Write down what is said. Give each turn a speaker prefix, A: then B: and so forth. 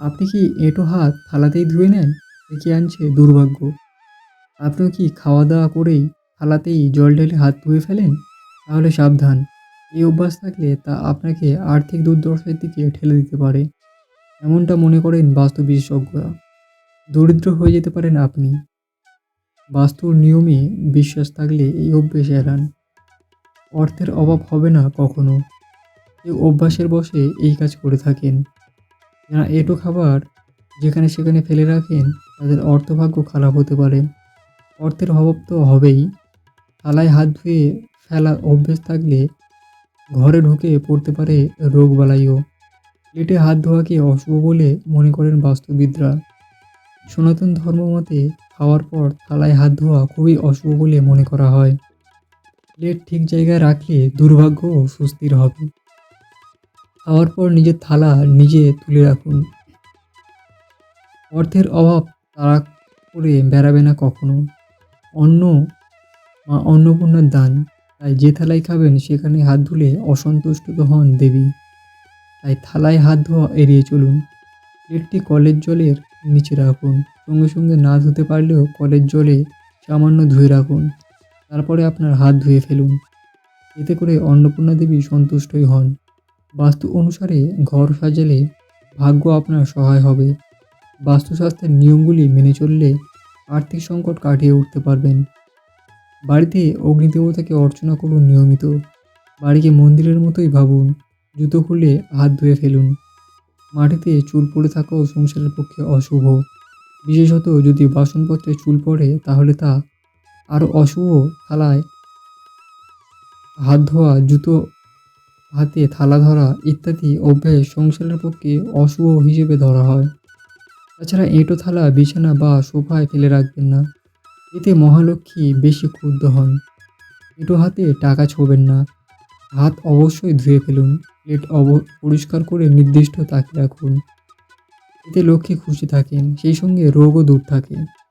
A: আপনি কি এঁটো হাত থালাতেই ধুয়ে নেন? ডেকে আনছে দুর্ভাগ্য। আপনিও কি খাওয়া দাওয়া করেই থালাতেই জল ঢেলে হাত ধুয়ে ফেলেন? তাহলে সাবধান। এই অভ্যাস থাকলে তা আপনাকে আর্থিক দুর্দশার দিকে ঠেলে দিতে পারে। এমনটা মনে করেন বাস্তু বিশেষজ্ঞরা। দরিদ্র হয়ে যেতে পারেন আপনি। বাস্তুর নিয়মে বিশ্বাস থাকলে এই অভ্যেস এড়ান। অর্থের অভাব হবে না কখনো। কেউ অভ্যাসের বসে এই কাজ করে থাকেন। যারা এঁটো খাবার যেখানে সেখানে ফেলে রাখেন, তাদের অর্থভাগ্য খারাপ হতে পারে। অর্থের অভাব তো হবেই। থালায় হাত ধুয়ে ফেলার অভ্যেস থাকলে ঘরে ঢুকে পড়তে পারে রোগবালাইও। প্লেটে হাত ধোয়াকে অশুভ বলে মনে করেন বাস্তুবিদরা। সনাতন ধর্ম মতে খাওয়ার পর থালায় হাত ধোয়া খুবই অশুভ বলে মনে করা হয়। প্লেট ঠিক জায়গায় রাখলে দুর্ভাগ্য ও সুস্থির হবে। খাওয়ার পর নিজের থালা নিজে তুলে রাখুন। অর্থের অভাব তারা করে বেড়াবে না কখনো। অন্ন মা অন্নপূর্ণার দান। তাই যে থালায় খাবেন সেখানে হাত ধুলে অসন্তুষ্ট তো হন দেবী। তাই থালায় হাত ধোয়া এড়িয়ে চলুন। প্লেটটি কলের জলের নিচে রাখুন। সঙ্গে সঙ্গে না ধুতে পারলেও কলের জলে সামান্য ধুয়ে রাখুন। তারপরে আপনার হাত ধুয়ে ফেলুন। এতে করে অন্নপূর্ণা দেবী সন্তুষ্টই হন। বাস্তু অনুসারে ঘর সাজালে ভাগ্য আপনার সহায় হবে। বাস্তুশাস্ত্রের নিয়মগুলি মেনে চললে আর্থিক সংকট কাটিয়ে উঠতে পারবেন। বাড়িতে অগ্নিদেবতাকে অর্চনা করুন নিয়মিত। বাড়িকে মন্দিরের মতোই ভাবুন। জুতো খুলে হাত ধুয়ে ফেলুন। মাটিতে চুল পড়ে থাকাও সংসারের পক্ষে অশুভ। বিশেষত যদি বাসনপত্রে চুল পড়ে, তাহলে তা আরও অশুভ থালায় হাত ধোয়া, জুতো হাতে থালা ধরা ইত্যাদি অভ্যাস সংসারের পক্ষে অশুভ হিসেবে ধরা হয়। তাছাড়া এঁটো থালা, বিছানা বা সোফায় ফেলে রাখবেন না। এতে মহালক্ষ্মী বেশি ক্ষুব্ধ হন। এঁটো হাতে টাকা ছোবেন না। হাত অবশ্যই ধুয়ে ফেলুন। প্লেট অব, পরিষ্কার করে নির্দিষ্ট তাকে রাখুন। এতে লক্ষ্মী খুশি থাকেন। সেই সঙ্গে রোগও দূর থাকে।